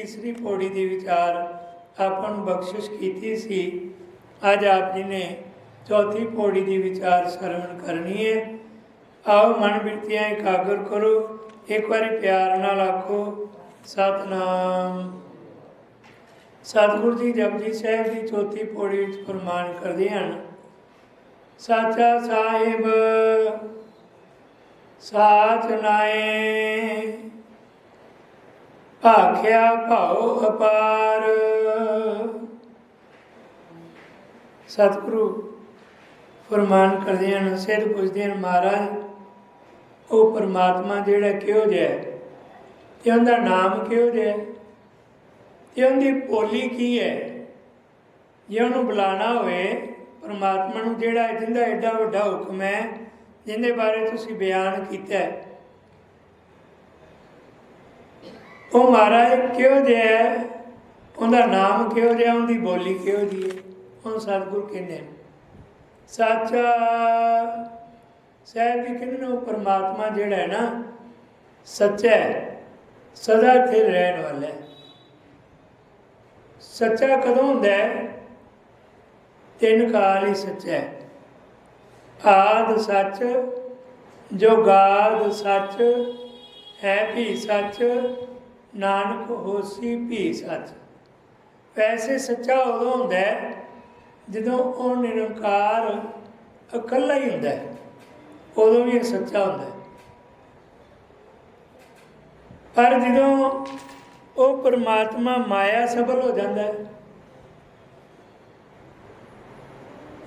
ਤੀਸਰੀ ਪੌੜੀ ਦੀ ਵਿਚਾਰ ਆਪਾਂ ਨੂੰ ਬਖਸ਼ਿਸ਼ ਕੀਤੀ ਸੀ। ਅੱਜ ਆਪ ਜੀ ਨੇ ਚੌਥੀ ਪੌੜੀ ਦੀ ਵਿਚਾਰ ਸਰਵਣ ਕਰਨੀ ਹੈ ਆਓ ਮਨ ਬਿਰਤੀਆਂ ਇਕਾਗਰ ਕਰੋ। ਇੱਕ ਵਾਰੀ ਪਿਆਰ ਨਾਲ ਆਖੋ, ਸਤਨਾਮ। ਸਤਿਗੁਰੂ ਜੀ ਜਪਜੀ ਸਾਹਿਬ ਦੀ ਚੌਥੀ ਪੌੜੀ ਵਿੱਚ ਫਰਮਾਨ ਕਰਦੇ ਹਨ, ਸਾਚਾ ਸਾਹਿਬ, ਸਾਚ ਨਾਏ। ਭਾਖਿਆ ਭਾਉ ਅਪਾਰ। ਸਤਿਗੁਰੂ ਫਰਮਾਨ ਕਰਦੇ ਹਨ ਸਿਰ ਪੁੱਛਦੇ ਹਨ, ਮਹਾਰਾਜ, ਉਹ ਪਰਮਾਤਮਾ ਜਿਹੜਾ ਕਿਹੋ ਜਿਹਾ ਹੈ? ਤੇ ਉਹਦਾ ਨਾਮ ਕਿਹੋ ਜਿਹਾ ਹੈ? ਤੇ ਉਹਦੀ ਬੋਲੀ ਕੀ ਹੈ? ਜੇ ਉਹਨੂੰ ਬੁਲਾਣਾ ਹੋਵੇ, ਪਰਮਾਤਮਾ ਨੂੰ ਜਿਹੜਾ ਜਿੰਦਾ ਐਡਾ ਵੱਡਾ ਹੁਕਮ ਹੈ ਜਿੰਦੇ ਬਾਰੇ ਤੁਸੀਂ ਬਿਆਨ ਕੀਤਾ ਹੈ ਉਹ ਮਹਾਰਾਜ ਕਿਹੋ ਜਿਹਾ ਉਹਦਾ ਨਾਮ ਕਿਹੋ ਜਿਹਾ, ਉਹਦੀ ਬੋਲੀ ਕਿਹੋ ਜਿਹੀ ਉਹ ਸਤਿਗੁਰ ਕਹਿੰਦੇ ਨੇ ਸੱਚਾ ਸਾਹਿਬ ਜੀ ਕਹਿੰਦੇ ਨੇ, ਉਹ ਪਰਮਾਤਮਾ ਜਿਹੜਾ ਹੈ ਨਾ, ਸੱਚਾ ਹੈ, ਸਦਾ ਸਥਿਰ ਰਹਿਣ ਵਾਲਾ ਹੈ। ਸੱਚਾ ਕਦੋਂ ਹੁੰਦਾ ਹੈ? ਤਿੰਨ ਕਾਲ ਹੀ ਸੱਚਾ ਹੈ। ਆਦ ਸੱਚ, ਜੋਗਾਦ ਸੱਚ, ਹੈ ਵੀ ਸੱਚ ਨਾਨਕ ਹੋਸੀ ਭੀ ਸੱਚ। ਵੈਸੇ ਸੱਚਾ ਉਦੋਂ ਹੁੰਦਾ ਜਦੋਂ ਉਹ ਨਿਰੰਕਾਰ ਇਕੱਲਾ ਹੀ ਹੁੰਦਾ ਉਦੋਂ ਵੀ ਇਹ ਸੱਚਾ ਹੁੰਦਾ ਪਰ ਜਦੋਂ ਉਹ ਪਰਮਾਤਮਾ ਮਾਇਆ ਸਬਲ ਹੋ ਜਾਂਦਾ ਹੈ,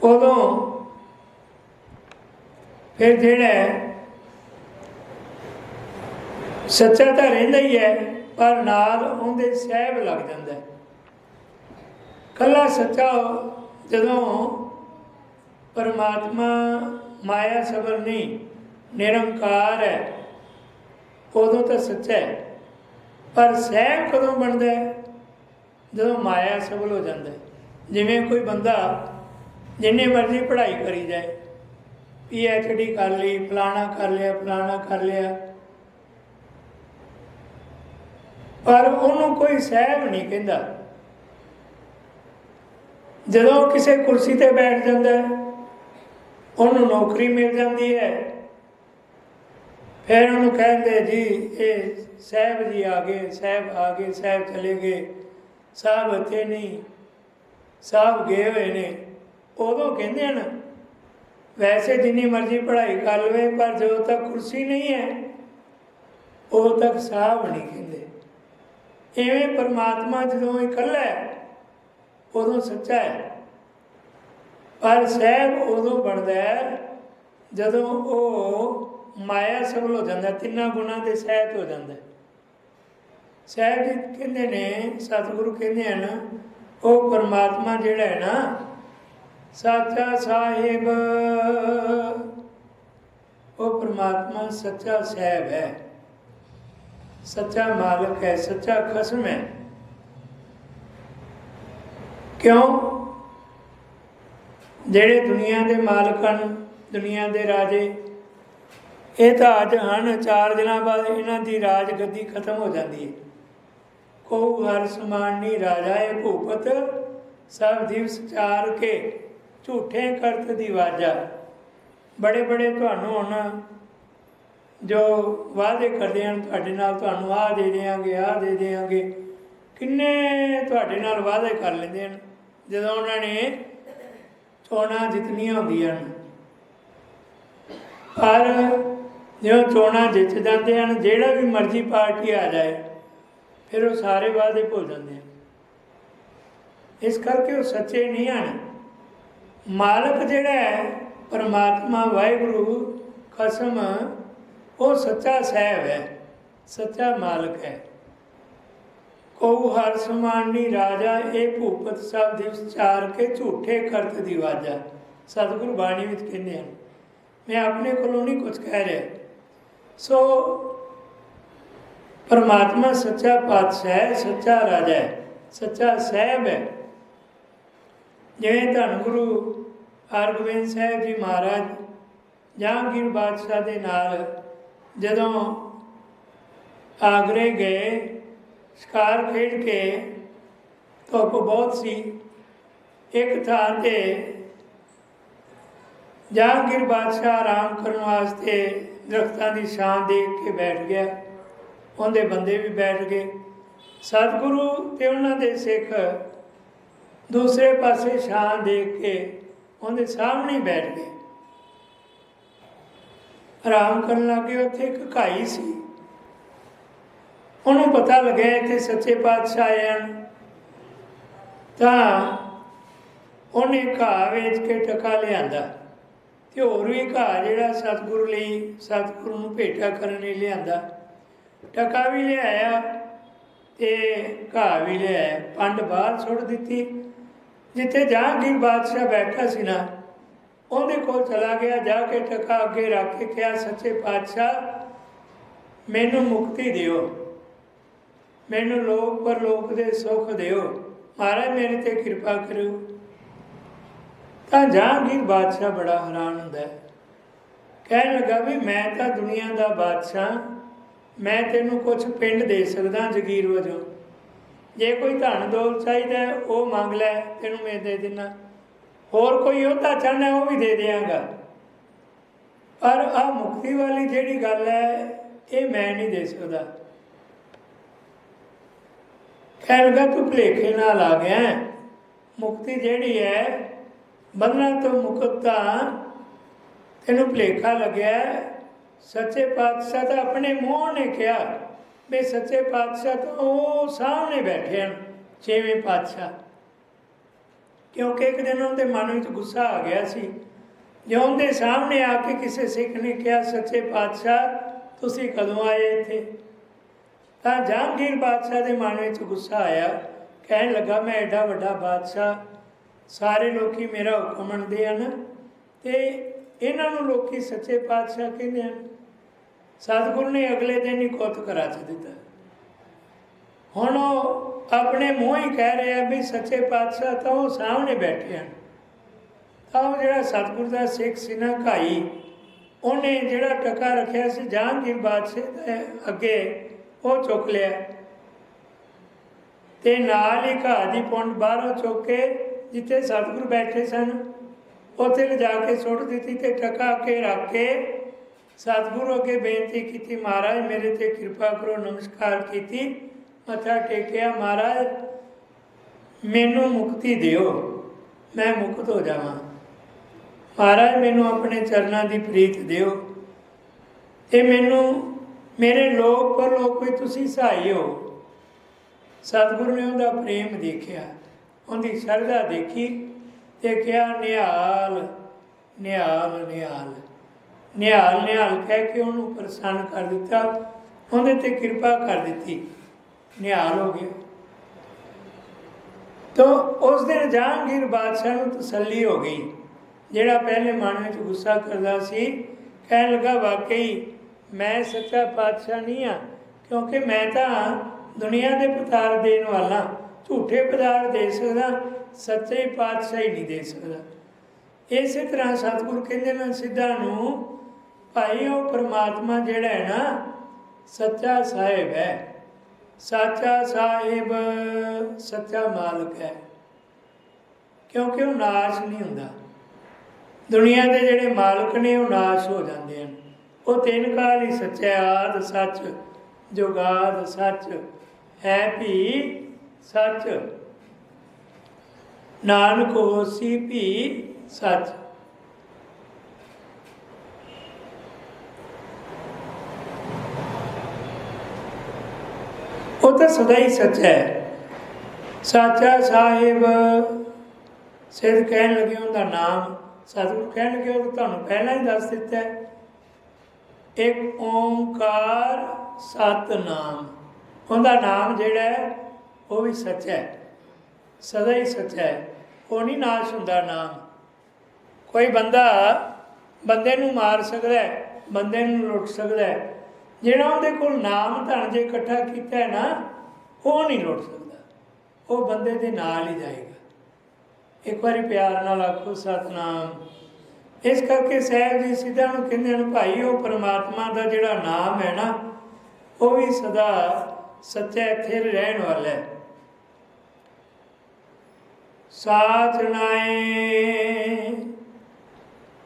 ਉਦੋਂ ਫਿਰ ਜਿਹੜਾ ਸੱਚਾ ਤਾਂ ਰਹਿੰਦਾ ਹੀ ਹੈ। ਪਰ ਨਾਲ ਉਹਦੇ ਸਹਿਬ ਲੱਗ ਜਾਂਦਾ ਹੈ। ਕੱਲਾ ਸੱਚਾ ਜਦੋਂ ਪਰਮਾਤਮਾ ਮਾਇਆ ਸਬਰ ਨਹੀਂ, ਨਿਰੰਕਾਰ ਹੈ, ਉਦੋਂ ਤਾਂ ਸੱਚਾ ਹੈ। ਪਰ ਸਹਿਬ ਕਦੋਂ ਬਣਦਾ ਹੈ? ਜਦੋਂ ਮਾਇਆ ਸਬਲ ਹੋ ਜਾਂਦਾ ਜਿਵੇਂ ਕੋਈ ਬੰਦਾ ਜਿੰਨੇ ਮਰਜ਼ੀ ਪੜ੍ਹਾਈ ਕਰੀ ਜਾਏ, ਪੀ ਐਚ ਡੀ ਕਰ ਲਈ, ਫਲਾਣਾ ਕਰ ਲਿਆ, ਫਲਾਣਾ ਕਰ ਲਿਆ। ਪਰ ਉਹਨੂੰ ਕੋਈ ਸਹਿਬ ਨਹੀਂ ਕਹਿੰਦਾ। ਜਦੋਂ ਕਿਸੇ ਕੁਰਸੀ ਤੇ ਬੈਠ ਜਾਂਦਾ ਉਹਨੂੰ ਨੌਕਰੀ ਮਿਲ ਜਾਂਦੀ ਹੈ। ਫਿਰ ਉਹਨੂੰ ਕਹਿੰਦੇ, ਜੀ, ਇਹ ਸਾਹਿਬ ਜੀ ਆ ਗਏ, ਸਾਹਿਬ ਆ ਗਏ, ਸਾਹਿਬ ਚਲੇ ਗਏ। ਸਾਹਿਬ ਇੱਥੇ ਨਹੀਂ, ਸਾਹਿਬ ਗਏ ਹੋਏ ਨੇ। ਉਦੋਂ ਕਹਿੰਦੇ ਹਨ, ਵੈਸੇ ਜਿੰਨੀ ਮਰਜ਼ੀ ਪੜ੍ਹਾਈ ਕਰ ਲਵੇ, ਪਰ ਜਦੋਂ ਤੱਕ ਕੁਰਸੀ ਨਹੀਂ ਹੈ, ਉਦੋਂ ਤੱਕ ਸਾਹਿਬ ਨਹੀਂ ਕਹਿੰਦੇ। ਐਵੇਂ ਪਰਮਾਤਮਾ ਜਦੋਂ ਇਕੱਲਾ ਹੈ, ਉਦੋਂ ਸੱਚਾ ਹੈ। ਪਰ ਸਹਿਬ ਉਦੋਂ ਬਣਦਾ ਹੈ, ਜਦੋਂ ਉਹ ਮਾਇਆ ਸਫਲ ਹੋ ਜਾਂਦਾ ਤਿੰਨਾਂ ਗੁਣਾਂ ਦੇ ਸਹਿਤ ਹੋ ਜਾਂਦਾ ਸਹਿਬ ਜੀ ਕਹਿੰਦੇ ਨੇ, ਸਤਿਗੁਰੂ ਕਹਿੰਦੇ ਹਨ, ਉਹ ਪਰਮਾਤਮਾ ਜਿਹੜਾ ਹੈ ਨਾ, ਸੱਚਾ ਸਾਹਿਬ, ਉਹ ਪਰਮਾਤਮਾ ਸੱਚਾ ਸਾਹਿਬ ਹੈ। ਸੱਚਾ ਮਾਲਕ ਹੈ, ਸੱਚਾ ਖਸਮ ਹੈ। ਕਿਉਂ? ਜਿਹੜੇ ਦੁਨੀਆ ਦੇ ਮਾਲਕ ਹਨ, ਦੁਨੀਆ ਦੇ ਰਾਜੇ, ਇਹ ਤਾਂ ਅੱਜ ਹਨ, ਚਾਰ ਦਿਨਾਂ ਬਾਅਦ ਇਹਨਾਂ ਦੀ ਰਾਜ ਗੱਦੀ ਖਤਮ ਹੋ ਜਾਂਦੀ ਹੈ। ਕੋ ਹਰ ਸਮਾਨੀ ਰਾਜਾ ਹੈ ਭੂਪਤ, ਸਭ ਦਿਵਸ ਚਾਰ ਕੇ ਝੂਠੇ ਕਰਤ ਦੀ ਵਾਜਾ। ਬੜੇ ਬੜੇ ਤੁਹਾਨੂੰ ਹੁਣ ਜੋ ਵਾਅਦੇ ਕਰਦੇ ਹਨ, ਤੁਹਾਡੇ ਨਾਲ ਤੁਹਾਨੂੰ ਆਹ ਦੇ ਦੇਵਾਂਗੇ ਆਹ ਦੇ ਦੇਵਾਂਗੇ ਕਿੰਨੇ ਤੁਹਾਡੇ ਨਾਲ ਵਾਅਦੇ ਕਰ ਲੈਂਦੇ ਹਨ? ਜਦੋਂ ਉਹਨਾਂ ਨੇ ਚੋਣਾਂ ਜਿੱਤਣੀਆਂ ਹੁੰਦੀਆਂ ਹਨ। ਪਰ ਜਦੋਂ ਚੋਣਾਂ ਜਿੱਤ ਜਾਂਦੇ ਹਨ, ਜਿਹੜਾ ਵੀ ਮਰਜ਼ੀ ਪਾਰਟੀ ਆ ਜਾਏ, ਫਿਰ ਉਹ ਸਾਰੇ ਵਾਅਦੇ ਭੁੱਲ ਜਾਂਦੇ ਹਨ। ਇਸ ਕਰਕੇ ਉਹ ਸੱਚੇ ਨਹੀਂ ਹਨ। ਮਾਲਕ ਜਿਹੜਾ ਹੈ, ਪਰਮਾਤਮਾ ਵਾਹਿਗੁਰੂ ਕਸਮ ਉਹ ਸੱਚਾ ਸਹਿਬ ਹੈ, ਸੱਚਾ ਮਾਲਕ ਹੈ। ਕੋ ਹਰ ਸਮਾਨੀ ਰਾਜਾ, ਇਹ ਭੂਪਤ ਸਭ ਦਿਵਸ ਚਾਰ ਕੇ ਝੂਠੇ ਕਰਤ ਦੀ ਵਾਜਾ ਸਤਿਗੁਰੂ ਬਾਣੀ ਵਿੱਚ ਕਹਿੰਦੇ ਹਨ, ਮੈਂ ਆਪਣੇ ਕੋਲੋਂ ਨਹੀਂ ਕੁਝ ਕਹਿ ਰਿਹਾ। ਸੋ ਪਰਮਾਤਮਾ ਸੱਚਾ ਪਾਤਸ਼ਾਹ ਹੈ, ਸੱਚਾ ਰਾਜਾ ਹੈ, ਸੱਚਾ ਸਾਹਿਬ ਹੈ। ਜਿਵੇਂ ਧੰਨ ਗੁਰੂ ਹਰਗੋਬਿੰਦ ਸਾਹਿਬ ਜੀ ਮਹਾਰਾਜ, ਜਹਾਂਗੀਰ ਬਾਦਸ਼ਾਹ ਦੇ ਨਾਲ ਜਦੋਂ ਆਗਰੇ ਗਏ, ਸ਼ਿਕਾਰ ਖੇਡ ਕੇ ਧੁੱਪ ਬਹੁਤ ਸੀ। ਇੱਕ ਥਾਂ ਤੇ ਜਹਾਂਗੀਰ ਬਾਦਸ਼ਾਹ ਆਰਾਮ ਕਰਨ ਵਾਸਤੇ ਦਰਖਤਾਂ ਦੀ ਛਾਂ ਦੇਖ ਕੇ ਬੈਠ ਗਿਆ। ਉਹਦੇ ਬੰਦੇ ਵੀ ਬੈਠ ਗਏ। ਸਤਿਗੁਰੂ ਤੇ ਉਹਨਾਂ ਦੇ ਸਿੱਖ ਦੂਸਰੇ ਪਾਸੇ ਛਾਂ ਦੇਖ ਕੇ ਉਹਦੇ ਸਾਹਮਣੇ ਬੈਠ ਗਏ। ਆਰਾਮ ਕਰਨ ਲੱਗੇ, ਉੱਥੇ ਇੱਕ ਘਾਈ ਸੀ। ਉਹਨੂੰ ਪਤਾ ਲੱਗਿਆ ਇੱਥੇ ਸੱਚੇ ਪਾਤਸ਼ਾਹ ਆਏ ਹਨ। ਤਾਂ ਉਹਨੇ ਘਾਹ ਵੇਚ ਕੇ ਟਕਾ ਲਿਆਂਦਾ ਤੇ ਹੋਰ ਵੀ ਘਾਹ ਜਿਹੜਾ ਸਤਿਗੁਰੂ ਲਈ, ਸਤਿਗੁਰੂ ਨੂੰ ਭੇਟਾ ਕਰਨ ਲਈ ਲਿਆਂਦਾ। ਟਕਾ ਵੀ ਲਿਆਇਆ ਤੇ ਘਾਹ ਵੀ ਲਿਆਇਆ। ਪੰਡ ਬਾਹਰ ਸੁੱਟ ਦਿੱਤੀ। ਜਿੱਥੇ ਜਹਾਂਗੀਰ ਬਾਦਸ਼ਾਹ ਬੈਠਾ ਸੀ ਨਾ ਉਹਦੇ ਕੋਲ ਚਲਾ ਗਿਆ, ਜਾ ਕੇ ਟਕਾ ਅੱਗੇ ਰੱਖ ਕੇ ਕਿਹਾ, ਸੱਚੇ ਪਾਤਸ਼ਾਹ, ਮੈਨੂੰ ਮੁਕਤੀ ਦਿਓ। ਮੈਨੂੰ ਲੋਕ ਪਰ ਲੋਕ ਦੇ ਸੁੱਖ ਦਿਓ। ਮਹਾਰਾਜ ਮੇਰੇ ਤੇ ਕਿਰਪਾ ਕਰੋ ਤਾਂ ਜਹਾਂਗੀਰ ਬਾਦਸ਼ਾਹ ਬੜਾ ਹੈਰਾਨ ਹੁੰਦਾ ਹੈ। ਕਹਿਣ ਲੱਗਾ ਵੀ, ਮੈਂ ਤਾਂ ਦੁਨੀਆ ਦਾ ਬਾਦਸ਼ਾਹ, ਮੈਂ ਤੈਨੂੰ ਕੁਝ ਪਿੰਡ ਦੇ ਸਕਦਾ ਜਗੀਰ ਵਜੋਂ। ਜੇ ਕੋਈ ਧਨ ਦੌਲਤ ਚਾਹੀਦਾ ਉਹ ਮੰਗ ਲੈ, ਤੈਨੂੰ ਮੈਂ ਦੇ ਦਿੰਨਾ। ਹੋਰ ਕੋਈ ਉਹਦਾ ਚਾਹਨਾ ਉਹ ਵੀ ਦੇ ਦਿਆਂਗਾ। ਪਰ ਆ ਮੁਕਤੀ ਵਾਲੀ ਜਿਹੜੀ ਗੱਲ ਹੈ, ਇਹ ਮੈਂ ਨਹੀਂ ਦੇ ਸਕਦਾ। ਕਹਿਣ ਲੱਗਾ, ਤੂੰ ਭਲੇਖੇ ਨਾਲ ਆ ਗਿਆ ਮੁਕਤੀ ਜਿਹੜੀ ਹੈ, ਬੰਧਨਾਂ ਤੋਂ ਮੁਕਤਾ ਤੈਨੂੰ ਭਲੇਖਾ ਲੱਗਿਆ ਸੱਚੇ ਪਾਤਸ਼ਾਹ ਤਾਂ ਆਪਣੇ ਮੂੰਹ ਨੇ ਕਿਹਾ ਵੀ ਸੱਚੇ ਪਾਤਸ਼ਾਹ ਤਾਂ ਉਹ ਸਾਹਮਣੇ ਬੈਠੇ ਹਨ, ਛੇਵੇਂ ਪਾਤਸ਼ਾਹ। ਕਿਉਂਕਿ ਇੱਕ ਦਿਨ ਉਹਦੇ ਮਨ ਵਿੱਚ ਗੁੱਸਾ ਆ ਗਿਆ ਸੀ। ਜੋ ਉਹਦੇ ਸਾਹਮਣੇ ਆ ਕੇ ਕਿਸੇ ਸਿੱਖ ਨੇ ਕਿਹਾ, ਸੱਚੇ ਪਾਤਸ਼ਾਹ, ਤੁਸੀਂ ਕਦੋਂ ਆਏ ਇੱਥੇ? ਤਾਂ ਜਹਾਂਗੀਰ ਬਾਦਸ਼ਾਹ ਦੇ ਮਨ ਵਿੱਚ ਗੁੱਸਾ ਆਇਆ। ਕਹਿਣ ਲੱਗਾ, ਮੈਂ ਐਡਾ ਵੱਡਾ ਬਾਦਸ਼ਾਹ, ਸਾਰੇ ਲੋਕੀ ਮੇਰਾ ਹੁਕਮ ਮੰਨਦੇ ਹਨ ਤੇ ਇਹਨਾਂ ਨੂੰ ਲੋਕੀ ਸੱਚੇ ਪਾਤਸ਼ਾਹ ਕਹਿੰਦੇ ਹਨ। ਸਤਿਗੁਰੂ ਨੇ ਅਗਲੇ ਦਿਨ ਹੀ ਕੁੱਤ ਕਰਾ ਦਿੱਤਾ। ਹੁਣ ਉਹ ਆਪਣੇ ਮੂੰਹ ਹੀ ਕਹਿ ਰਿਹਾ ਵੀ ਸੱਚੇ ਪਾਤਸ਼ਾਹ ਤਾਂ ਉਹ ਸਾਹਮਣੇ ਬੈਠੇ ਹਨ। ਤਾਂ ਉਹ ਜਿਹੜਾ ਸਤਿਗੁਰ ਦਾ ਸਿੱਖ ਸੀ ਨਾ ਘਾਈ, ਉਹਨੇ ਜਿਹੜਾ ਟਕਾ ਰੱਖਿਆ ਸੀ, ਜਹਾਂਗੀਰ ਬਾਦਸ਼ਾਹ ਦੇ ਅੱਗੇ, ਉਹ ਚੁੱਕ ਲਿਆ। ਤੇ ਨਾਲ ਹੀ ਘਾਹ ਦੀ ਪੁੰਡ ਬਾਹਰੋਂ ਚੁੱਕ ਕੇ ਜਿੱਥੇ ਸਤਿਗੁਰ ਬੈਠੇ ਸਨ, ਉੱਥੇ ਲਿਜਾ ਕੇ ਸੁੱਟ ਦਿੱਤੀ ਤੇ ਟਕਾ ਕੇ ਰੱਖ ਕੇ ਸਤਿਗੁਰੂ ਅੱਗੇ ਬੇਨਤੀ ਕੀਤੀ, ਮਹਾਰਾਜ, ਮੇਰੇ ਤੇ ਕਿਰਪਾ ਕਰੋ, ਨਮਸਕਾਰ ਕੀਤੀ। ਮੱਥਾ ਟੇਕਿਆ, ਮਹਾਰਾਜ, ਮੈਨੂੰ ਮੁਕਤੀ ਦਿਓ, ਮੈਂ ਮੁਕਤ ਹੋ ਜਾਵਾਂ। ਮਹਾਰਾਜ, ਮੈਨੂੰ ਆਪਣੇ ਚਰਨਾਂ ਦੀ ਪ੍ਰੀਤ ਦਿਓ। ਤੇ ਮੈਨੂੰ ਮੇਰੇ ਲੋਕ ਪਰ ਲੋਕ ਵੀ ਤੁਸੀਂ ਸਹਾਈ ਹੋ। ਸਤਿਗੁਰੂ ਨੇ ਉਹਦਾ ਪ੍ਰੇਮ ਦੇਖਿਆ, ਉਹਦੀ ਸ਼ਰਧਾ ਦੇਖੀ ਤੇ ਕਿਹਾ, ਨਿਹਾਲ ਨਿਹਾਲ ਨਿਹਾਲ। ਨਿਹਾਲ ਨਿਹਾਲ ਕਹਿ ਕੇ ਉਹਨੂੰ ਪ੍ਰਸੰਨ ਕਰ ਦਿੱਤਾ। ਉਹਦੇ ਤੇ ਕਿਰਪਾ ਕਰ ਦਿੱਤੀ। ਨਿਹਾਲ ਹੋ ਗਿਆ। ਤੋ ਉਸ ਦਿਨ ਜਹਾਂਗੀਰ ਬਾਦਸ਼ਾਹ ਨੂੰ ਤਸੱਲੀ ਹੋ ਗਈ। ਜਿਹੜਾ ਪਹਿਲੇ ਮਨ ਵਿੱਚ ਗੁੱਸਾ ਕਰਦਾ ਸੀ, ਕਹਿਣ ਲੱਗਾ, ਵਾਕਈ, ਮੈਂ ਸੱਚਾ ਪਾਤਸ਼ਾਹ ਨਹੀਂ ਆ ਕਿਉਂਕਿ ਮੈਂ ਤਾਂ ਦੁਨੀਆ ਦੇ ਪਤਾਰ ਦੇਣ ਵਾਲਾ, ਝੂਠੇ ਪਦਾਰਥ ਦੇ ਸਕਦਾ, ਸੱਚੇ ਪਾਤਸ਼ਾਹ ਹੀ ਨਹੀਂ ਦੇ ਸਕਦਾ। ਇਸੇ ਤਰ੍ਹਾਂ ਸਤਿਗੁਰੂ ਕਹਿੰਦੇ ਨੇ, ਸਿੱਧਾ ਨੂੰ, ਭਾਈ, ਉਹ ਪਰਮਾਤਮਾ ਜਿਹੜਾ ਹੈ ਨਾ, ਸੱਚਾ ਸਾਹਿਬ ਹੈ। ਸੱਚਾ ਸਾਹਿਬ, ਸੱਚਾ ਮਾਲਕ ਹੈ। ਕਿਉਂਕਿ ਉਹ ਨਾਸ਼ ਨਹੀਂ ਹੁੰਦਾ। ਦੁਨੀਆ ਦੇ ਜਿਹੜੇ ਮਾਲਕ ਨੇ, ਉਹ ਨਾਸ਼ ਹੋ ਜਾਂਦੇ ਹਨ। ਉਹ ਤਿੰਨ ਕਾਲ ਹੀ ਸੱਚਾ ਆਦ ਸੱਚ ਜੁਗਾਦ ਸੱਚ, ਹੈ ਭੀ ਸੱਚ। ਨਾਨਕ ਹੋਸੀ ਭੀ ਸੱਚ। ਉਹ ਤਾਂ ਸਦਾ ਹੀ ਸੱਚ ਹੈ। ਸਾਚਾ ਸਾਹਿਬ, ਸਿਰ ਕਹਿਣ ਲੱਗੇ ਉਹਦਾ ਨਾਮ, ਸਤਿਗੁਰੂ ਕਹਿਣ ਲੱਗੇ ਉਹ ਤੁਹਾਨੂੰ ਪਹਿਲਾਂ ਹੀ ਦੱਸ ਦਿੱਤਾ ਹੈ। ਇੱਕ ਓੰਕਾਰ ਸਤਨਾਮ, ਉਹਦਾ ਨਾਮ ਜਿਹੜਾ ਉਹ ਵੀ ਸੱਚ ਹੈ। ਸਦਾ ਹੀ ਸੱਚ ਹੈ। ਉਹ ਨਹੀਂ ਨਾਸ਼ ਹੁੰਦਾ ਨਾਮ। ਕੋਈ ਬੰਦਾ ਬੰਦੇ ਨੂੰ ਮਾਰ ਸਕਦਾ ਹੈ, ਬੰਦੇ ਨੂੰ ਲੁੱਟ ਸਕਦਾ ਹੈ ਜਿਹੜਾ ਉਹਦੇ ਕੋਲ ਨਾਮ ਧਨ ਜੇ ਇਕੱਠਾ ਕੀਤਾ ਹੈ ਨਾ, ਉਹ ਨਹੀਂ ਲੁੱਟ ਸਕਦਾ। ਉਹ ਬੰਦੇ ਦੇ ਨਾਲ ਹੀ ਜਾਏਗਾ। ਇੱਕ ਵਾਰੀ ਪਿਆਰ ਨਾਲ ਆਖੋ, ਸਤਨਾਮ। ਇਸ ਕਰਕੇ ਸਹਿਬ ਜੀ ਸਿੱਧਾ ਨੂੰ ਕਹਿੰਦੇ ਹਨ, ਭਾਈ, ਉਹ ਪ੍ਰਮਾਤਮਾ ਦਾ ਜਿਹੜਾ ਨਾਮ ਹੈ ਨਾ, ਉਹ ਵੀ ਸਦਾ ਸੱਚਾ ਇੱਥੇ ਰਹਿਣ ਵਾਲਾ ਹੈ। ਸਾਥ ਨਾਏ।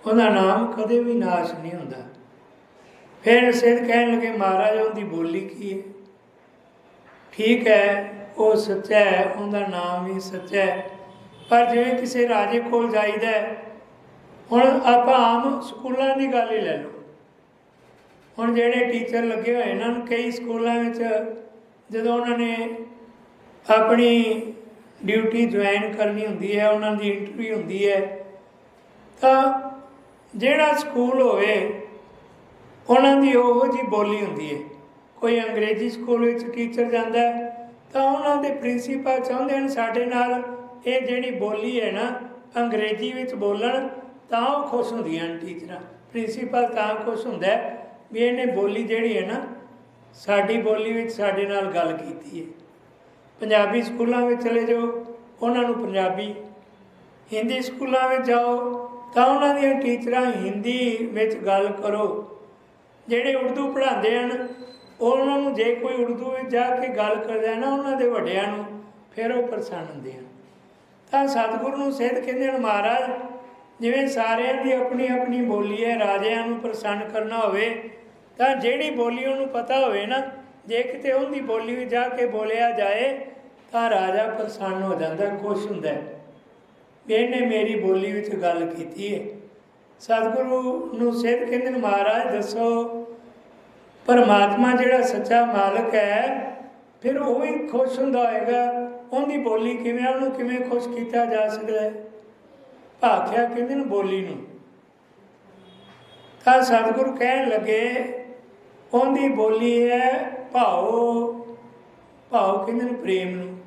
ਉਹਦਾ ਨਾਮ ਕਦੇ ਵੀ ਨਾਸ਼ ਨਹੀਂ ਹੁੰਦਾ। ਫਿਰ ਸਿੱਧ ਕਹਿਣ ਲੱਗੇ, ਮਹਾਰਾਜ, ਉਹਦੀ ਬੋਲੀ ਕੀ ਹੈ? ਠੀਕ ਹੈ, ਉਹ ਸੱਚਾ ਹੈ, ਉਹਦਾ ਨਾਮ ਵੀ ਸੱਚਾ ਹੈ। ਪਰ ਜਿਵੇਂ ਕਿਸੇ ਰਾਜੇ ਕੋਲ ਜਾਈਦਾ ਹੁਣ ਆਪਾਂ ਆਮ ਸਕੂਲਾਂ ਦੀ ਗੱਲ ਹੀ ਲੈ ਲਓ। ਹੁਣ ਜਿਹੜੇ ਟੀਚਰ ਲੱਗੇ ਹੋਏ, ਇਹਨਾਂ ਨੂੰ ਕਈ ਸਕੂਲਾਂ ਵਿੱਚ ਜਦੋਂ ਉਹਨਾਂ ਨੇ ਆਪਣੀ ਡਿਊਟੀ ਜੁਆਇਨ ਕਰਨੀ ਹੁੰਦੀ ਹੈ, ਉਹਨਾਂ ਦੀ ਇੰਟਰਵਿਊ ਹੁੰਦੀ ਹੈ, ਤਾਂ ਜਿਹੜਾ ਸਕੂਲ ਹੋਵੇ ਉਹਨਾਂ ਦੀ ਉਹੋ ਜੀ ਬੋਲੀ ਹੁੰਦੀ ਹੈ ਕੋਈ ਅੰਗਰੇਜ਼ੀ ਸਕੂਲ ਵਿੱਚ ਟੀਚਰ ਜਾਂਦਾ ਤਾਂ ਉਹਨਾਂ ਦੇ ਪ੍ਰਿੰਸੀਪਲ ਚਾਹੁੰਦੇ ਹਨ ਸਾਡੇ ਨਾਲ ਇਹ ਜਿਹੜੀ ਬੋਲੀ ਹੈ ਨਾ, ਅੰਗਰੇਜ਼ੀ ਵਿੱਚ ਬੋਲਣ, ਤਾਂ ਉਹ ਖੁਸ਼ ਹੁੰਦੀਆਂ ਹਨ ਟੀਚਰਾਂ ਪ੍ਰਿੰਸੀਪਲ ਤਾਂ ਖੁਸ਼ ਹੁੰਦਾ ਵੀ ਇਹਨੇ ਬੋਲੀ ਜਿਹੜੀ ਹੈ ਨਾ, ਸਾਡੀ ਬੋਲੀ ਵਿੱਚ ਸਾਡੇ ਨਾਲ ਗੱਲ ਕੀਤੀ ਹੈ ਪੰਜਾਬੀ ਸਕੂਲਾਂ ਵਿੱਚ ਚਲੇ ਜਾਓ, ਉਹਨਾਂ ਨੂੰ ਪੰਜਾਬੀ। ਹਿੰਦੀ ਸਕੂਲਾਂ ਵਿੱਚ ਜਾਓ, ਤਾਂ ਉਹਨਾਂ ਦੀਆਂ ਟੀਚਰਾਂ ਹਿੰਦੀ ਵਿੱਚ ਗੱਲ ਕਰੋ। ਜਿਹੜੇ ਉਰਦੂ ਪੜ੍ਹਾਉਂਦੇ ਹਨ, ਉਹਨਾਂ ਨੂੰ ਜੇ ਕੋਈ ਉਰਦੂ ਵਿੱਚ ਜਾ ਕੇ ਗੱਲ ਕਰਦਾ ਹੈ ਨਾ ਉਹਨਾਂ ਦੇ ਵੱਡਿਆਂ ਨੂੰ, ਫਿਰ ਉਹ ਪ੍ਰਸੰਨ ਹੁੰਦੇ ਹਨ। ਤਾਂ ਸਤਿਗੁਰੂ ਨੂੰ ਸਿੱਧ ਕਹਿੰਦੇ ਹਨ, ਮਹਾਰਾਜ, ਜਿਵੇਂ ਸਾਰਿਆਂ ਦੀ ਆਪਣੀ ਆਪਣੀ ਬੋਲੀ ਹੈ, ਰਾਜਿਆਂ ਨੂੰ ਪ੍ਰਸੰਨ ਕਰਨਾ ਹੋਵੇ, ਤਾਂ ਜਿਹੜੀ ਬੋਲੀ ਉਹਨੂੰ ਪਤਾ ਹੋਵੇ ਨਾ, ਜੇ ਕਿਤੇ ਉਹਦੀ ਬੋਲੀ ਵਿੱਚ ਜਾ ਕੇ ਬੋਲਿਆ ਜਾਏ, ਤਾਂ ਰਾਜਾ ਪ੍ਰਸੰਨ ਹੋ ਜਾਂਦਾ, ਖੁਸ਼ ਹੁੰਦਾ ਇਹਨੇ ਮੇਰੀ ਬੋਲੀ ਵਿੱਚ ਗੱਲ ਕੀਤੀ ਹੈ। ਸਤਿਗੁਰੂ ਨੂੰ ਸਿੱਧ ਕਹਿੰਦੇ ਨੇ, ਮਹਾਰਾਜ, ਦੱਸੋ, ਪਰਮਾਤਮਾ ਜਿਹੜਾ ਸੱਚਾ ਮਾਲਕ ਹੈ, ਫਿਰ ਉਹ ਹੀ ਖੁਸ਼ ਹੁੰਦਾ ਹੋਏਗਾ। ਉਹਦੀ ਬੋਲੀ ਕਿਵੇਂ ਉਹਨੂੰ ਕਿਵੇਂ ਖੁਸ਼ ਕੀਤਾ ਜਾ ਸਕਦਾ ਹੈ? ਭਾਖਿਆ ਕਹਿੰਦੇ ਨੇ ਬੋਲੀ ਨੂੰ। ਤਾਂ ਸਤਿਗੁਰੂ ਕਹਿਣ ਲੱਗੇ, ਉਹਦੀ ਬੋਲੀ ਹੈ ਭਾਉ ਭਾਉ ਕਹਿੰਦੇ ਨੇ ਪ੍ਰੇਮ ਨੂੰ।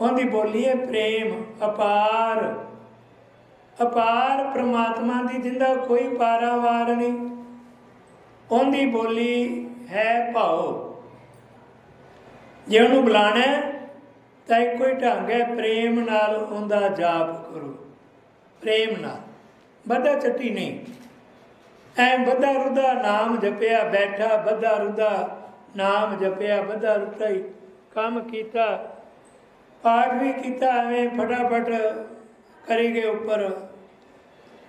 ਉਹਦੀ ਬੋਲੀ ਹੈ ਪ੍ਰੇਮ, ਅਪਾਰ। ਅਪਾਰ ਪ੍ਰਮਾਤਮਾ ਦੀ, ਜਿੰਦਾ ਕੋਈ ਪਾਰਾਵਾਰ ਨਹੀਂ। ਉਹਦੀ ਬੋਲੀ ਹੈ ਭਾਉ। ਜੇ ਉਹਨੂੰ ਬੁਲਾਣਾ ਤਾਂ ਇੱਕੋ ਹੀ ਢੰਗ ਹੈ, ਪ੍ਰੇਮ ਨਾਲ ਉਹਦਾ ਜਾਪ ਕਰੋ। ਪ੍ਰੇਮ ਨਾਲ। ਬੱਧਾ ਚੱਟੀ ਨਹੀਂ। ਐ ਬੱਧਾ ਰੁਦਾ ਨਾਮ ਜਪਿਆ ਬੈਠਾ ਬੱਧਾ ਰੁਦਾ ਨਾਮ ਜਪਿਆ ਬੱਧਾ ਰੁਦਾ ਹੀ ਕੰਮ ਕੀਤਾ, ਪਾਠ ਵੀ ਕੀਤਾ, ਐਵੇਂ ਫਟਾਫਟ ਕਰੀ ਗਏ ਉੱਪਰ,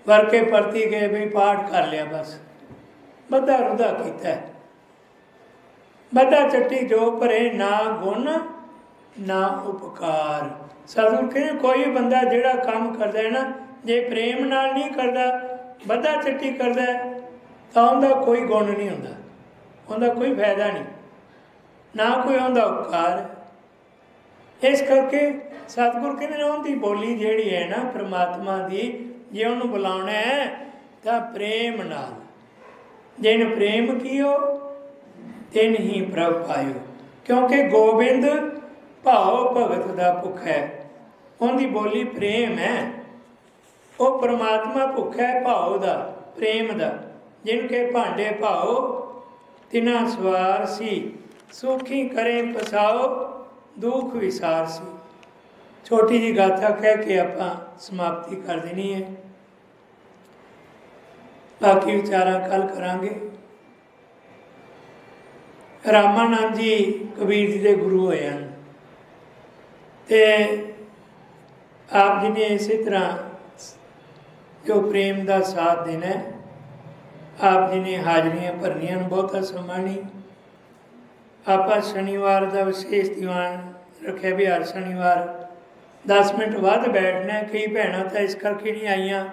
ਵਰਕੇ ਪਰਤੀ ਗਏ ਵੀ ਪਾਠ ਕਰ ਲਿਆ ਬਸ। ਬੱਧਾ ਰੁਦਾ ਕੀਤਾ। ਹੈ। ਬੱਧਾ ਚੱਟੀ ਜੋ ਭਰੇ ਨਾ ਗੁਣ, ਨਾ ਉਪਕਾਰ। ਸਤਿਗੁਰ ਕਹਿੰਦੇ, ਕੋਈ ਬੰਦਾ ਜਿਹੜਾ ਕੰਮ ਕਰਦਾ ਹੈ ਨਾ, ਜੇ ਪ੍ਰੇਮ ਨਾਲ ਨਹੀਂ ਕਰਦਾ, ਬੱਧਾ ਚੱਟੀ ਕਰਦਾ, ਤਾਂ ਉਹਦਾ ਕੋਈ ਗੁਣ ਨਹੀਂ ਹੁੰਦਾ। ਉਹਦਾ ਕੋਈ ਫਾਇਦਾ ਨਹੀਂ। ਨਾ ਕੋਈ ਉਹਦਾ ਉਪਕਾਰ ਇਸ ਕਰਕੇ ਸਤਿਗੁਰ ਕਹਿੰਦੇ ਨੇ ਉਹਦੀ ਬੋਲੀ ਜਿਹੜੀ ਹੈ ਨਾ ਪ੍ਰਮਾਤਮਾ ਦੀ, ਜੇ ਉਹਨੂੰ ਬੁਲਾਉਣਾ ਹੈ, ਤਾਂ ਪ੍ਰੇਮ ਨਾਲ। ਜਿਨ ਪ੍ਰੇਮ ਕੀਓ, ਤਿਨ ਹੀ ਪ੍ਰਭ ਪਾਇਓ। ਕਿਉਂਕਿ ਗੋਬਿੰਦ ਭਾਉ ਭਗਤ ਦਾ ਭੁੱਖ ਹੈ। ਉਹਦੀ ਬੋਲੀ ਪ੍ਰੇਮ ਹੈ। ਉਹ ਪ੍ਰਮਾਤਮਾ ਭੁੱਖ ਹੈ ਭਾਉ ਦਾ, ਪ੍ਰੇਮ ਦਾ। ਜਿਨ ਕੇ ਭਾਂਡੇ ਭਾਉ, ਤਿਨਾ ਸਵਾਰ ਸੀ। ਸੁਖੀ ਕਰੇ ਪਸਾਓ ਦੁੱਖ ਵਿਸਾਰ ਸੀ। ਛੋਟੀ ਜੀ ਗਾਥਾ ਕਹਿ ਕੇ ਆਪਾਂ ਸਮਾਪਤੀ ਕਰ ਦੇਣੀ ਹੈ। ਬਾਕੀ ਵਿਚਾਰਾਂ ਕੱਲ ਕਰਾਂਗੇ। ਰਾਮਾਨੰਦ ਜੀ ਕਬੀਰ ਜੀ ਦੇ ਗੁਰੂ ਹੋਏ ਹਨ। ਤੇ ਆਪ ਜੀ ਨੇ ਇਸੇ ਤਰ੍ਹਾਂ ਜੋ ਪ੍ਰੇਮ ਦਾ ਸਾਥ ਦੇਣਾ ਆਪ ਜੀ ਨੇ ਹਾਜ਼ਰੀਆਂ ਭਰਨੀਆਂ ਨੂੰ ਬਹੁਤਾ ਸਮਾਂ ਨਹੀਂ। ਆਪਾਂ ਸ਼ਨੀਵਾਰ ਦਾ ਵਿਸ਼ੇਸ਼ ਦੀਵਾਨ ਰੱਖਿਆ ਵੀ ਹਰ ਸ਼ਨੀਵਾਰ। 10 ਮਿੰਟ ਵੱਧ ਬੈਠਣਾ, ਕਈ ਭੈਣਾਂ ਤਾਂ ਇਸ ਕਰਕੇ ਨਹੀਂ ਆਈਆਂ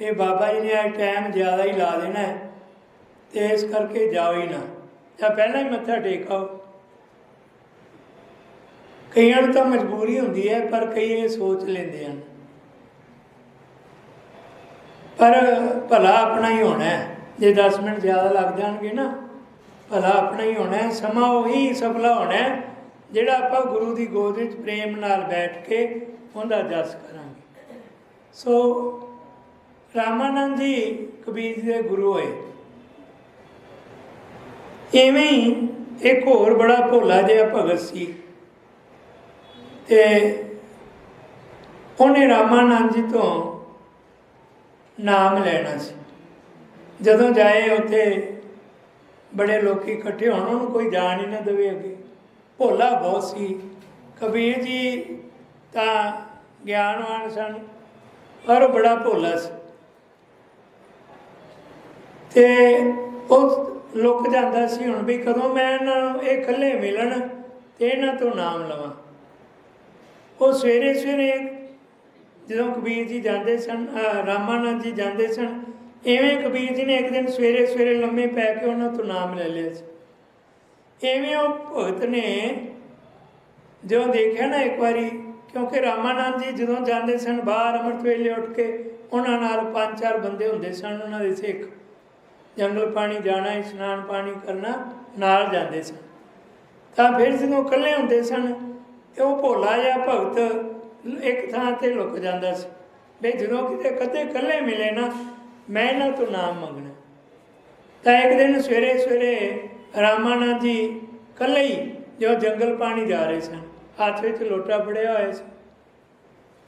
ਵੀ ਬਾਬਾ ਜੀ ਨੇ ਅੱਜ ਟਾਈਮ ਜ਼ਿਆਦਾ ਹੀ ਲਾ ਦੇਣਾ ਹੈ ਤੇ ਇਸ ਕਰਕੇ ਜਾਓ ਹੀ ਨਾ। ਜਾਂ ਪਹਿਲਾਂ ਹੀ ਮੱਥਾ ਟੇਕੋ ਕਈਆਂ ਨੂੰ ਤਾਂ ਮਜਬੂਰੀ ਹੁੰਦੀ ਹੈ, ਪਰ ਕਈ ਇਹ ਸੋਚ ਲੈਂਦੇ ਹਨ। ਪਰ ਭਲਾ ਆਪਣਾ ਹੀ ਹੋਣਾ ਜੇ 10 ਮਿੰਟ ਜ਼ਿਆਦਾ ਲੱਗ ਜਾਣਗੇ ਨਾ ਭਲਾ ਆਪਣਾ ਹੀ ਹੋਣਾ ਸਮਾਂ ਉਹੀ ਸਫਲਾ ਹੋਣਾ ਜਿਹੜਾ ਆਪਾਂ ਗੁਰੂ ਦੀ ਗੋਦ ਵਿੱਚ ਪ੍ਰੇਮ ਨਾਲ ਬੈਠ ਕੇ ਉਹਦਾ ਜਸ ਕਰਾਂਗੇ। ਸੋ ਰਾਮਾਨੰਦ ਜੀ ਕਬੀਰ ਦੇ ਗੁਰੂ ਹੋਏ। ਇਵੇਂ ਹੀ ਇੱਕ ਹੋਰ ਬੜਾ ਭੋਲਾ ਜਿਹਾ ਭਗਤ ਸੀ। ਤੇ ਉਹਨੇ ਰਾਮਾਨੰਦ ਜੀ ਤੋਂ ਨਾਮ ਲੈਣਾ ਸੀ। ਜਦੋਂ ਜਾਏ ਉੱਥੇ ਬੜੇ ਲੋਕੀ ਇਕੱਠੇ ਹੋਣ, ਉਹਨੂੰ ਕੋਈ ਜਾਣ ਹੀ ਨਾ ਦੇਵੇ ਅੱਗੇ। ਭੋਲਾ ਬਹੁਤ ਸੀ। ਕਬੀਰ ਜੀ ਤਾਂ ਗਿਆਨਵਾਨ ਸਨ, ਪਰ ਉਹ ਬੜਾ ਭੋਲਾ ਸੀ। ਤੇ ਉਹ ਲੁਕ ਜਾਂਦਾ ਸੀ ਹੁਣ ਵੀ ਕਦੋਂ ਮੈਂ ਇਹਨਾਂ ਨੂੰ ਇਹ ਇਕੱਲੇ ਮਿਲਣ ਤੇ ਇਹਨਾਂ ਤੋਂ ਨਾਮ ਲਵਾਂ। ਉਹ ਸਵੇਰੇ ਸਵੇਰੇ ਜਦੋਂ ਕਬੀਰ ਜੀ ਜਾਂਦੇ ਸਨ, ਅਹ ਰਾਮਾਨੰਦ ਜੀ ਜਾਂਦੇ ਸਨ ਇਵੇਂ ਕਬੀਰ ਜੀ ਨੇ ਇੱਕ ਦਿਨ ਸਵੇਰੇ ਸਵੇਰੇ ਲੰਮੇ ਪੈ ਕੇ ਉਹਨਾਂ ਤੋਂ ਨਾਮ ਲੈ ਲਿਆ ਸੀ। ਇਵੇਂ ਉਹ ਭਗਤ ਨੇ ਜਦੋਂ ਦੇਖਿਆ ਨਾ ਇੱਕ ਵਾਰੀ, ਕਿਉਂਕਿ ਰਾਮਾਨੰਦ ਜੀ ਜਦੋਂ ਜਾਂਦੇ ਸਨ ਬਾਹਰ ਅੰਮ੍ਰਿਤ ਵੇਲੇ ਉੱਠ ਕੇ, ਉਹਨਾਂ ਨਾਲ ਪੰਜ ਚਾਰ ਬੰਦੇ ਹੁੰਦੇ ਸਨ ਉਹਨਾਂ ਦੇ ਸਿੱਖ। ਜੰਗਲ ਪਾਣੀ ਜਾਣਾ, ਇਸ਼ਨਾਨ ਪਾਣੀ ਕਰਨਾ, ਨਾਲ ਜਾਂਦੇ ਸਨ। ਤਾਂ ਫਿਰ ਜਦੋਂ ਇਕੱਲੇ ਹੁੰਦੇ ਸਨ, ਤੇ ਉਹ ਭੋਲਾ ਜਿਹਾ ਭਗਤ ਇੱਕ ਥਾਂ ਤੇ ਲੁਕ ਜਾਂਦਾ ਸੀ। ਵੀ ਜਦੋਂ ਕਿਤੇ ਕਦੇ ਇਕੱਲੇ ਮਿਲੇ ਨਾ ਮੈਂ ਇਹਨਾਂ ਤੋਂ ਨਾਮ ਮੰਗਣਾ। ਤਾਂ ਇੱਕ ਦਿਨ ਸਵੇਰੇ ਸਵੇਰੇ ਰਾਮਾਨੰਦ ਜੀ ਇਕੱਲੇ ਹੀ ਜੋ ਜੰਗਲ ਪਾਣੀ ਜਾ ਰਹੇ ਸਨ, ਹੱਥ ਵਿੱਚ ਲੋਟਾ ਫੜਿਆ ਹੋਇਆ ਸੀ।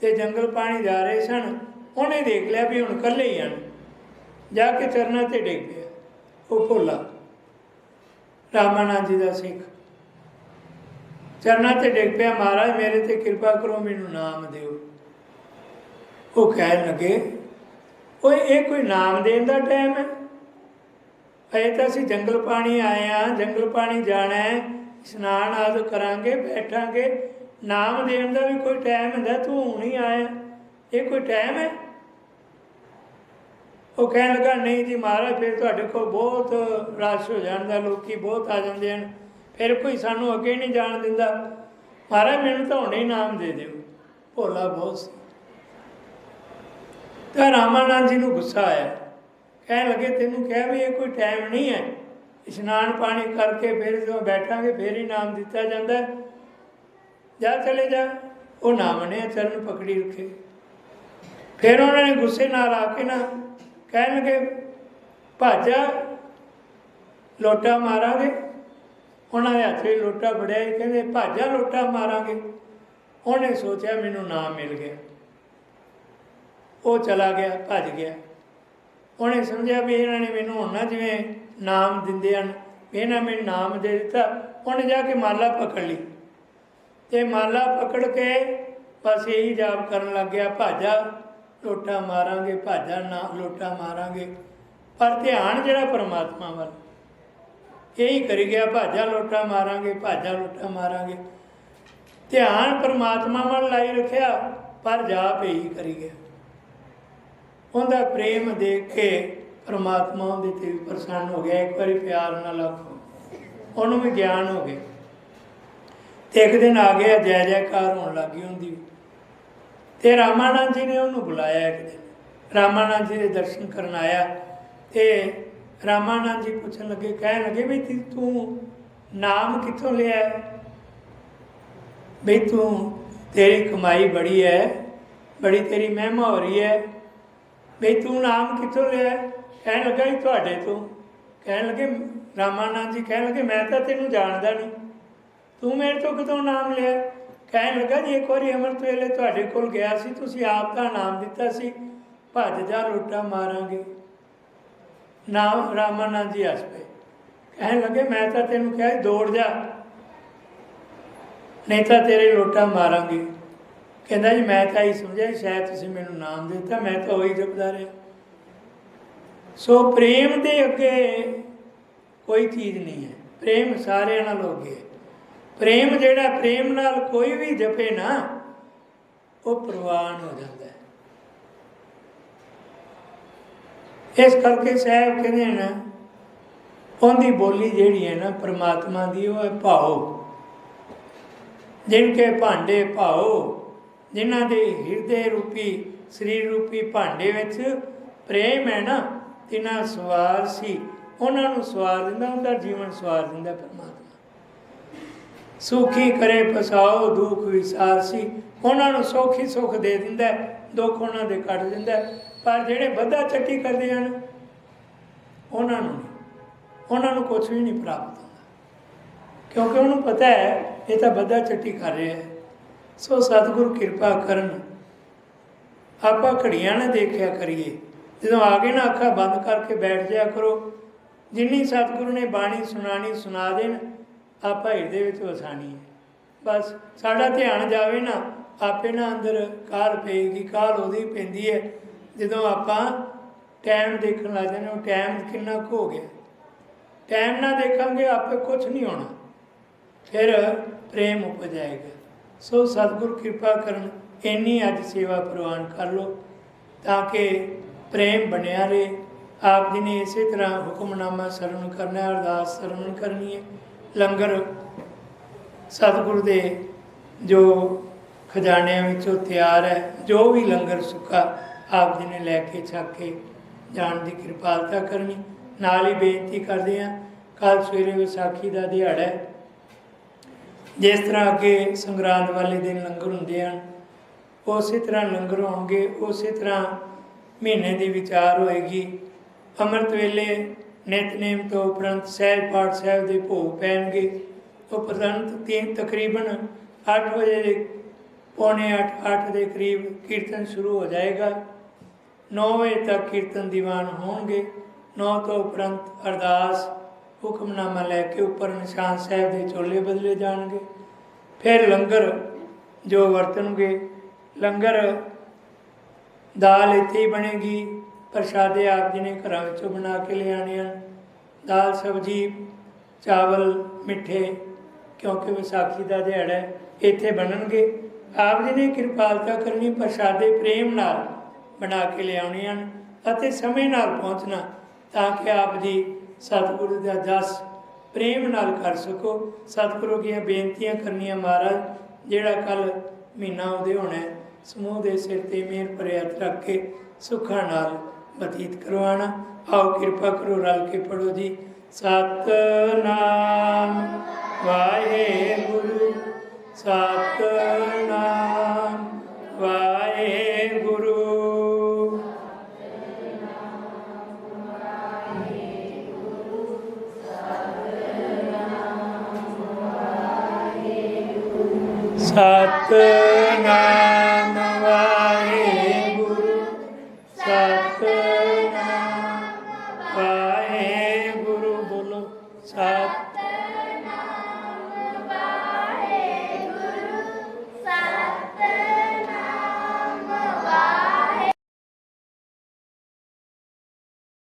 ਤੇ ਜੰਗਲ ਪਾਣੀ ਜਾ ਰਹੇ ਸਨ, ਉਹਨੇ ਦੇਖ ਲਿਆ ਵੀ ਹੁਣ ਇਕੱਲੇ ਹੀ ਹਨ। ਜਾ ਕੇ ਚਰਨਾਂ ਤੇ ਡਿੱਗ ਪਿਆ। ਉਹ ਭੋਲਾ, ਰਾਮਾਨੰਦ ਜੀ ਦਾ ਸਿੱਖ। ਚਰਨਾਂ ਤੇ ਡਿੱਗ ਪਿਆ, ਮਹਾਰਾਜ ਮੇਰੇ ਤੇ ਕਿਰਪਾ ਕਰੋ, ਮੈਨੂੰ ਨਾਮ ਦਿਓ। ਉਹ ਕਹਿਣ ਲੱਗੇ ਓਏ ਇਹ ਕੋਈ ਨਾਮ ਦੇਣ ਦਾ ਟਾਈਮ ਹੈ? ਅਜੇ ਤਾਂ ਅਸੀਂ ਜੰਗਲ ਪਾਣੀ ਆਏ ਆ ਜੰਗਲ ਪਾਣੀ ਜਾਣਾ ਹੈ, ਇਸ਼ਨਾਨ ਆਦਿ ਕਰਾਂਗੇ, ਬੈਠਾਂਗੇ। ਨਾਮ ਦੇਣ ਦਾ ਵੀ ਕੋਈ ਟਾਈਮ ਹੁੰਦਾ, ਤੂੰ ਹੁਣ ਹੀ ਆਇਆ। ਇਹ ਕੋਈ ਟਾਈਮ ਹੈ? ਉਹ ਕਹਿਣ ਲੱਗਾ, ਨਹੀਂ ਜੀ ਮਹਾਰਾਜ, ਫਿਰ ਤੁਹਾਡੇ ਕੋਲ ਬਹੁਤ ਰਸ਼ ਹੋ ਜਾਂਦਾ, ਲੋਕੀ ਬਹੁਤ ਆ ਜਾਂਦੇ ਹਨ। ਫਿਰ ਕੋਈ ਸਾਨੂੰ ਅੱਗੇ ਨਹੀਂ ਜਾਣ ਦਿੰਦਾ। ਮਹਾਰਾਜ, ਮੈਨੂੰ ਤਾਂ ਹੁਣੇ ਹੀ ਨਾਮ ਦੇ ਦਿਓ। ਭੋਲਾ ਬਹੁਤ ਸੀ। ਤਾਂ ਰਾਮਾਨੰਦ ਜੀ ਨੂੰ ਗੁੱਸਾ ਆਇਆ। ਕਹਿਣ ਲੱਗੇ, ਤੈਨੂੰ ਕਿਹਾ ਵੀ ਇਹ ਕੋਈ ਟਾਈਮ ਨਹੀਂ ਹੈ। ਇਸ਼ਨਾਨ ਪਾਣੀ ਕਰਕੇ ਫਿਰ ਜਦੋਂ ਬੈਠਾਂਗੇ, ਫਿਰ ਹੀ ਨਾਮ ਦਿੱਤਾ ਜਾਂਦਾ ਜਾ ਚਲੇ ਜਾ। ਉਹ ਨਾਮ ਨੇ ਚਰਨ ਪਕੜੀ ਰੱਖੇ। ਫਿਰ ਉਹਨਾਂ ਨੇ ਗੁੱਸੇ ਨਾਲ ਆ ਕੇ ਨਾ ਕਹਿਣ ਲੱਗੇ, ਭਾਜਾ, ਲੋਟਾ ਮਾਰਾਂਗੇ। ਉਹਨਾਂ ਦੇ ਹੱਥ ਵਿੱਚ ਲੋਟਾ ਫੜਿਆ। ਕਹਿੰਦੇ, ਭਾਜਾ, ਲੋਟਾ ਮਾਰਾਂਗੇ। ਉਹਨੇ ਸੋਚਿਆ, ਮੈਨੂੰ ਨਾਮ ਮਿਲ ਗਿਆ। ਉਹ ਚਲਾ ਗਿਆ, ਭੱਜ ਗਿਆ। ਉਹਨੇ ਸਮਝਿਆ ਵੀ ਇਹਨਾਂ ਨੇ ਮੈਨੂੰ ਹੁਣ ਨਾ ਜਿਵੇਂ ਨਾਮ ਦਿੰਦੇ ਹਨ ਇਹਨਾਂ ਮੈਨੂੰ ਨਾਮ ਦੇ ਦਿੱਤਾ, ਉਹਨੇ ਜਾ ਕੇ ਮਾਲਾ ਪਕੜ ਲਈ। ਤੇ ਮਾਲਾ ਪਕੜ ਕੇ ਬਸ ਇਹੀ ਜਾਪ ਕਰਨ ਲੱਗ ਗਿਆ, ਭਾਜਾ ਲੋਟਾ ਮਾਰਾਂਗੇ, ਭਾਜਾ ਨਾ, ਲੋਟਾ ਮਾਰਾਂਗੇ। ਪਰ ਧਿਆਨ ਜਿਹੜਾ ਪਰਮਾਤਮਾ ਵੱਲ, ਇਹੀ ਕਰੀ ਗਿਆ, ਭਾਜਾ ਲੋਟਾ ਮਾਰਾਂਗੇ, ਭਾਜਾ ਲੋਟਾ ਮਾਰਾਂਗੇ। ਧਿਆਨ ਪਰਮਾਤਮਾ ਵੱਲ ਲਾਈ ਰੱਖਿਆ, ਪਰ ਜਾਪ ਇਹੀ ਕਰੀ ਗਿਆ। ਉਹਦਾ ਪ੍ਰੇਮ ਦੇਖ ਕੇ ਪਰਮਾਤਮਾ ਉਹਦੇ ਤੇ ਵੀ ਪ੍ਰਸੰਨ ਹੋ ਗਿਆ ਇੱਕ ਵਾਰੀ ਪਿਆਰ ਨਾਲ ਆਖੋ, ਉਹਨੂੰ ਵੀ ਗਿਆਨ ਹੋ ਗਿਆ ਤੇ ਇੱਕ ਦਿਨ ਆ ਗਿਆ, ਜੈ ਜੈਕਾਰ ਹੋਣ ਲੱਗੀ ਹੁੰਦੀ ਵੀ। ਤੇ ਰਾਮਾਨੰਦ ਜੀ ਨੇ ਉਹਨੂੰ ਬੁਲਾਇਆ ਇੱਕ ਦਿਨ ਰਾਮਾਨੰਦ ਜੀ ਦੇ ਦਰਸ਼ਨ ਕਰਨ ਆਇਆ ਤੇ ਰਾਮਾਨੰਦ ਜੀ ਪੁੱਛਣ ਲੱਗੇ, ਕਹਿਣ ਲੱਗੇ ਵੀ ਤੂੰ ਨਾਮ ਕਿੱਥੋਂ ਲਿਆ ਹੈ? ਵੀ ਤੂੰ ਤੇਰੀ ਕਮਾਈ ਬੜੀ ਹੈ, ਬੜੀ ਤੇਰੀ ਮਹਿਮਾ ਹੋ ਰਹੀ ਹੈ ਵੀ ਤੂੰ ਨਾਮ ਕਿੱਥੋਂ ਲਿਆ? ਕਹਿਣ ਲੱਗਾ ਜੀ ਤੁਹਾਡੇ ਤੋਂ। ਕਹਿਣ ਲੱਗੇ ਰਾਮਾਨੰਦ ਜੀ ਕਹਿਣ ਲੱਗੇ ਮੈਂ ਤਾਂ ਤੈਨੂੰ ਜਾਣਦਾ ਨਹੀਂ। ਤੂੰ ਮੇਰੇ ਤੋਂ ਕਿਤੋਂ ਨਾਮ ਲਿਆ? ਕਹਿਣ ਲੱਗਾ ਜੀ ਇੱਕ ਵਾਰੀ ਅੰਮ੍ਰਿਤ ਵੇਲੇ ਤੁਹਾਡੇ ਕੋਲ ਗਿਆ ਸੀ ਤੁਸੀਂ ਆਪ ਦਾ ਨਾਮ ਦਿੱਤਾ ਸੀ। ਭੱਜ ਜਾ ਰੋਟਾ ਮਾਰਾਂਗੇ। ਨਾਮ ਰਾਮਾਨੰਦ ਜੀ ਹੱਸ ਪਏ। ਕਹਿਣ ਲੱਗੇ ਮੈਂ ਤਾਂ ਤੈਨੂੰ ਕਿਹਾ ਸੀ, ਦੌੜ ਜਾ। ਨਹੀਂ ਤਾਂ ਤੇਰੇ ਲੋਟਾ ਮਾਰਾਂਗੇ। ਕਹਿੰਦਾ ਜੀ, ਮੈਂ ਤਾਂ ਇਹ ਸਮਝਿਆ ਸ਼ਾਇਦ ਤੁਸੀਂ ਮੈਨੂੰ ਨਾਮ ਦਿੱਤਾ, ਮੈਂ ਤਾਂ ਉਹੀ ਜਪਦਾ ਰਿਹਾ। ਸੋ ਪ੍ਰੇਮ ਦੇ ਅੱਗੇ ਕੋਈ ਚੀਜ਼ ਨਹੀਂ ਹੈ। ਪ੍ਰੇਮ ਸਾਰਿਆਂ ਨਾਲ ਅੱਗੇ ਹੈ ਪ੍ਰੇਮ ਜਿਹੜਾ, ਪ੍ਰੇਮ ਨਾਲ ਕੋਈ ਵੀ ਜਪੇ ਨਾ, ਉਹ ਪ੍ਰਵਾਨ ਹੋ ਜਾਂਦਾ ਹੈ। ਇਸ ਕਰਕੇ ਸਾਹਿਬ ਕਹਿੰਦੇ ਨਾ ਉਹਦੀ ਬੋਲੀ ਜਿਹੜੀ ਹੈ ਨਾ, ਪ੍ਰਮਾਤਮਾ ਦੀ, ਉਹ ਹੈ ਭਾਉ ਜਿਨ ਕੇ ਭਾਂਡੇ ਭਾਉ ਜਿਨ੍ਹਾਂ ਦੇ ਹਿਰਦੇ ਰੂਪੀ, ਸਰੀਰ ਰੂਪੀ ਭਾਂਡੇ ਵਿੱਚ ਪ੍ਰੇਮ ਹੈ ਨਾ ਤਿਨਾ ਸਵਾਰ ਸੀ। ਉਹਨਾਂ ਨੂੰ ਸਵਾਰ ਦਿੰਦਾ ਉਹਦਾ ਜੀਵਨ ਸਵਾਰ ਦਿੰਦਾ ਪਰਮਾਤਮਾ। ਸੁਖੀ ਕਰੇ ਫਸਾਓ, ਦੁੱਖ ਵਿਸਾਰ ਸੀ। ਉਹਨਾਂ ਨੂੰ ਸੌਖੀ ਸੁਖ ਦੇ ਦਿੰਦਾ ਦੁੱਖ ਉਹਨਾਂ ਦੇ ਕੱਟ ਦਿੰਦਾ ਪਰ ਜਿਹੜੇ ਬੱਧਾ ਚੱਕੀ ਕਰਦੇ ਹਨ, ਉਹਨਾਂ ਨੂੰ ਨਹੀਂ। ਉਹਨਾਂ ਨੂੰ ਕੁਝ ਵੀ ਨਹੀਂ ਪ੍ਰਾਪਤ ਹੁੰਦਾ। ਕਿਉਂਕਿ ਉਹਨੂੰ ਪਤਾ ਹੈ, ਇਹ ਤਾਂ ਬੱਧਾ ਚੱਟੀ ਕਰ ਰਿਹਾ ਹੈ। ਸੋ ਸਤਿਗੁਰ ਕਿਰਪਾ ਕਰਨ। ਆਪਾਂ ਘੜੀਆਂ ਨਾ ਦੇਖਿਆ ਕਰੀਏ। ਜਦੋਂ ਆ ਗਏ ਨਾ ਅੱਖਾਂ ਬੰਦ ਕਰਕੇ ਬੈਠ ਜਾਇਆ ਕਰੋ। ਜਿੰਨੀ ਸਤਿਗੁਰੂ ਨੇ ਬਾਣੀ ਸੁਣਾਣੀ ਸੁਣਾ ਦੇਣ, ਆਪਾਂ ਹਿਰਦੇ ਵਿੱਚ ਵਸਾਣੀ ਹੈ। ਬਸ ਸਾਡਾ ਧਿਆਨ ਜਾਵੇ ਨਾ, ਆਪੇ ਨਾ ਅੰਦਰ ਕਾਲ ਪਏਗੀ, ਕਾਲ ਉਹਦੀ ਪੈਂਦੀ ਹੈ। ਜਦੋਂ ਆਪਾਂ ਟਾਈਮ ਦੇਖਣ ਲੱਗ ਜਾਂਦੇ ਹਾਂ, ਟਾਈਮ ਕਿੰਨਾ ਕੁ ਹੋ ਗਿਆ। ਟਾਈਮ ਨਾ ਦੇਖਾਂਗੇ, ਆਪੇ ਕੁਝ ਨਹੀਂ ਹੋਣਾ। ਫਿਰ ਪ੍ਰੇਮ ਉਪਜ ਜਾਏਗਾ। ਸੋ ਸਤਿਗੁਰ ਕਿਰਪਾ ਕਰਨ ਇੰਨੀ ਅੱਜ ਸੇਵਾ ਪ੍ਰਵਾਨ ਕਰ ਲੋ ਤਾਂ ਕਿ ਪ੍ਰੇਮ ਬਣਿਆ ਰਹੇ। ਆਪ ਜੀ ਨੇ ਇਸੇ ਤਰ੍ਹਾਂ ਹੁਕਮਨਾਮਾ ਸਰਵਣ ਕਰਨਾ ਹੈ, ਅਰਦਾਸ ਸਰਵਣ ਕਰਨੀ ਹੈ। ਲੰਗਰ ਸਤਿਗੁਰ ਦੇ ਜੋ ਖਜ਼ਾਨਿਆਂ ਵਿੱਚੋਂ ਤਿਆਰ ਹੈ ਜੋ ਵੀ ਲੰਗਰ ਸੁੱਕਾ ਆਪ ਜੀ ਨੇ ਲੈ ਕੇ ਛਕ ਕੇ ਜਾਣ ਦੀ ਕਿਰਪਾਲਤਾ ਕਰਨੀ। ਨਾਲ ਹੀ ਬੇਨਤੀ ਕਰਦੇ ਹਾਂ ਕੱਲ ਸਵੇਰੇ ਵਿਸਾਖੀ ਦਾ ਦਿਹਾੜਾ ਹੈ ਜਿਸ ਤਰ੍ਹਾਂ ਅੱਗੇ ਸੰਗਰਾਂਦ ਵਾਲੇ ਦਿਨ ਲੰਗਰ ਹੁੰਦੇ ਹਨ, ਉਸੇ ਤਰ੍ਹਾਂ ਲੰਗਰ ਹੋਣਗੇ, ਉਸੇ ਤਰ੍ਹਾਂ ਮਹੀਨੇ ਦੀ ਵਿਚਾਰ ਹੋਏਗੀ। ਅੰਮ੍ਰਿਤ ਵੇਲੇ ਨਿਤਨੇਮ ਤੋਂ ਉਪਰੰਤ ਸਹਿਜ ਪਾਠ ਸਾਹਿਬ ਦੇ ਭੋਗ ਪੈਣਗੇ। ਉਪਰੰਤ ਤਿੰਨ ਤਕਰੀਬਨ 8 ਵਜੇ ਦੇ ਪੌਣੇ 8 8 ਦੇ ਕਰੀਬ ਕੀਰਤਨ ਸ਼ੁਰੂ ਹੋ ਜਾਏਗਾ। 9 ਵਜੇ ਤੱਕ ਕੀਰਤਨ ਦੀਵਾਨ ਹੋਣਗੇ। 9 ਤੋਂ ਉਪਰੰਤ ਅਰਦਾਸ ਹੁਕਮਨਾਮਾ ਲੈ ਕੇ ਉੱਪਰ ਨਿਸ਼ਾਨ ਸਾਹਿਬ ਦੇ ਚੋਲੇ ਬਦਲੇ ਜਾਣਗੇ। ਫਿਰ ਲੰਗਰ ਜੋ ਵਰਤਣਗੇ। ਲੰਗਰ ਦਾਲ ਇੱਥੇ ਹੀ ਬਣੇਗੀ। ਪ੍ਰਸ਼ਾਦੇ ਆਪ ਜੀ ਨੇ ਘਰਾਂ ਵਿੱਚੋਂ ਬਣਾ ਕੇ ਲਿਆਣੇ ਹਨ। ਦਾਲ, ਸਬਜੀ, ਚਾਵਲ, ਮਿੱਠੇ, ਕਿਉਂਕਿ ਵਿਸਾਖੀ ਦਾ ਦਿਹਾੜਾ ਹੈ, ਇੱਥੇ ਬਣਨਗੇ। ਆਪ ਜੀ ਨੇ ਕਿਰਪਾਲਤਾ ਕਰਨੀ, ਪ੍ਰਸ਼ਾਦੇ ਪ੍ਰੇਮ ਨਾਲ ਬਣਾ ਕੇ ਲਿਆਉਣੇ ਹਨ ਅਤੇ ਸਮੇਂ ਨਾਲ ਪਹੁੰਚਣਾ ਤਾਂ ਕਿ ਆਪ ਜੀ ਸਤਿਗੁਰੂ ਦਾ ਜਸ ਪ੍ਰੇਮ ਨਾਲ ਕਰ ਸਕੋ। ਸਤਿਗੁਰੂ ਦੀਆਂ ਬੇਨਤੀਆਂ ਕਰਨੀਆਂ ਮਹਾਰਾਜ, ਜਿਹੜਾ ਕੱਲ ਮਹੀਨਾ ਉਹਦੇ ਹੋਣਾ ਸਮੂਹ ਦੇ ਸਿਰ ਤੇ ਮਿਹਰ ਭਰੇ ਰੱਖ ਕੇ ਸੁੱਖਾਂ ਨਾਲ ਬਤੀਤ ਕਰਵਾਉਣਾ। ਆਓ ਕਿਰਪਾ ਕਰੋ ਰਲ ਕੇ ਪੜੋ ਜੀ। ਸਤਨਾਮ ਵਾਹਿਗੁਰੂ ਸਤਨਾਮ ਸਤਨਾਮ